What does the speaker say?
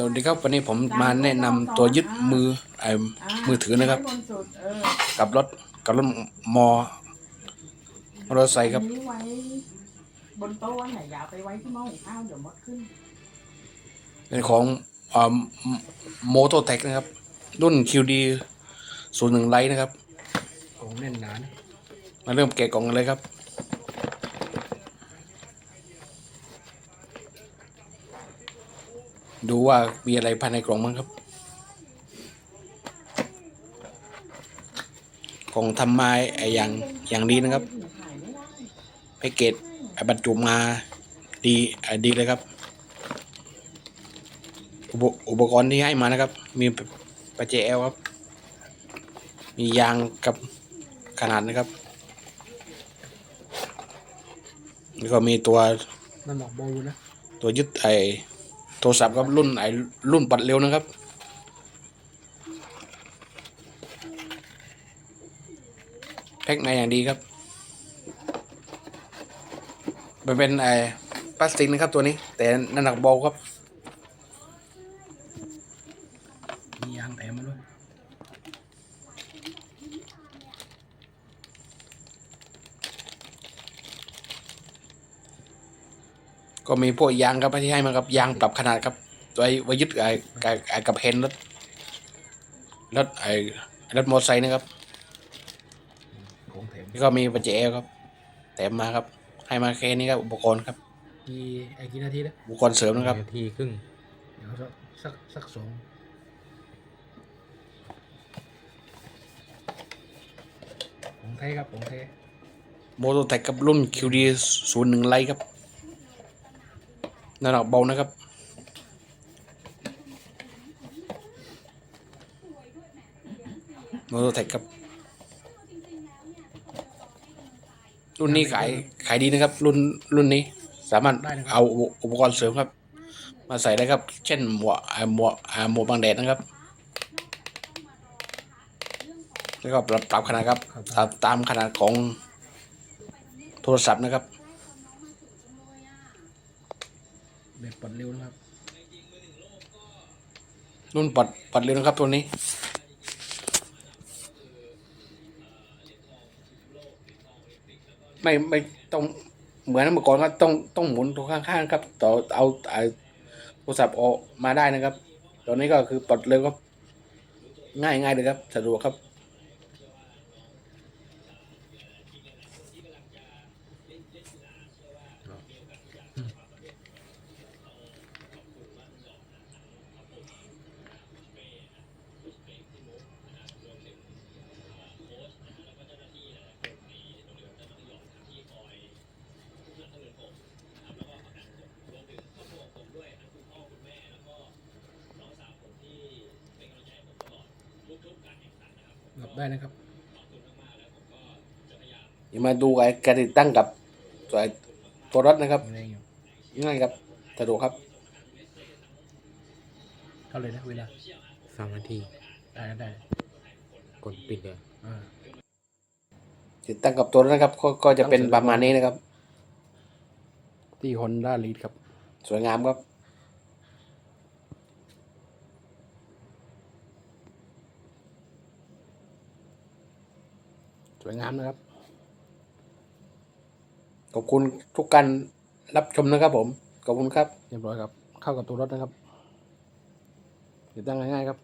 สวัสดีครับวันนี้ผมมาแนะนำตัวยึดมือไอ้มือถือนะครับไว้บนสุดเออกับรถกับรถมอมอเตอร์ไซค์ครับ อันนี้ไว้ บนโต๊ะไหนอย่าเอาไปไว้ที่หม้อหุงข้าวเดี๋ยวมดขึ้น เป็นของอ่าโมโตเทคนะครับ รุ่น QD ศูนย์หนึ่งไลท์นะครับของแน่นหนานะมาเริ่มแกะกล่องกันเลยครับ ดูว่ามีอะไรภายในกล่องมั้งครับของทำมาไอ้อย่างอย่างดีนะครับถ่ายไม่ได้แพ็กเกจไอ้บรรจุมาดีไอ้ดีเลยครับอุปอุปกรณ์ที่ให้มานะครับ มีปัจเจลครับ มียางกับขนาดนะครับแล้วก็มีตัวมันบอกโบอยู่นะตัวยึดไอ โทรศัพท์ครับรุ่นไอรุ่นปัดเร็วนะครับ แพ็กมาอย่างดีครับมันเป็นไอ้พลาสติกนะครับตัวนี้ แต่น้ำหนักเบาครับมียางแถมมาด้วย ก็มีพวกยางครับที่ให้มาครับยางปรับขนาดครับไว้ไว้ยึดไอ้กับไอ้กับเพนรถรถไอ้รถมอเตอร์ไซค์นะครับของแถมแล้วก็มีปัจเจลครับแถมมาครับ ให้มาแค่นี้ครับอุปกรณ์ครับกี่ไอ้กี่นาทีนะอุปกรณ์เสริมนะครับนาทีครึ่งเดี๋ยวสักสักสักสองของไทยครับของไทยโมโตแท็กกับรุ่น QD ศูนย์หนึ่งไลท์ครับ น้ำหนักเบานะครับ โมโตแท็กครับ รุ่นนี้ขายขายดีนะครับ รุ่นรุ่นนี้สามารถเอาอุปกรณ์เสริมครับ มาใส่ได้ครับ เช่นหมวกอ่าหมวกอ่าหมวกบังแดดนะครับแล้วก็ปรับปรับขนาดครับ ตามตามขนาดของโทรศัพท์นะครับ เบ็ดปัดเร็วนะครับรุ่นปัดปัดเร็วนะครับตัวนี้ ไม่ไม่ต้องเหมือนเมื่อก่อนก็ต้องต้องหมุนตัวข้างๆครับ ต่อเอาเอาโทรศัพท์ออกมาได้นะครับ ตอนนี้ก็คือปัดเร็วครับง่ายง่ายเลยครับ สะดวกครับ หลับได้นะครับเดี๋ยวมาดูไอ้การติดตั้งกับตัวไอ้ตัวรถนะครับยังไงอยู่ง่ายครับสะดวกครับเท่าเลยนะเวลาสามนาทีได้ได้กดปิดเลยอ่าติดตั้งกับตัวรถนะครับก็ก็จะเป็นประมาณนี้นะครับ ที่ Honda Lead ครับ สวยงามครับ วยงามนะครับ ขอบคุณทุกการรับชมนะครับผม ขอบคุณครับ เรียบร้อยครับ เข้ากับตัวรถนะครับติดตั้งง่ายๆครับ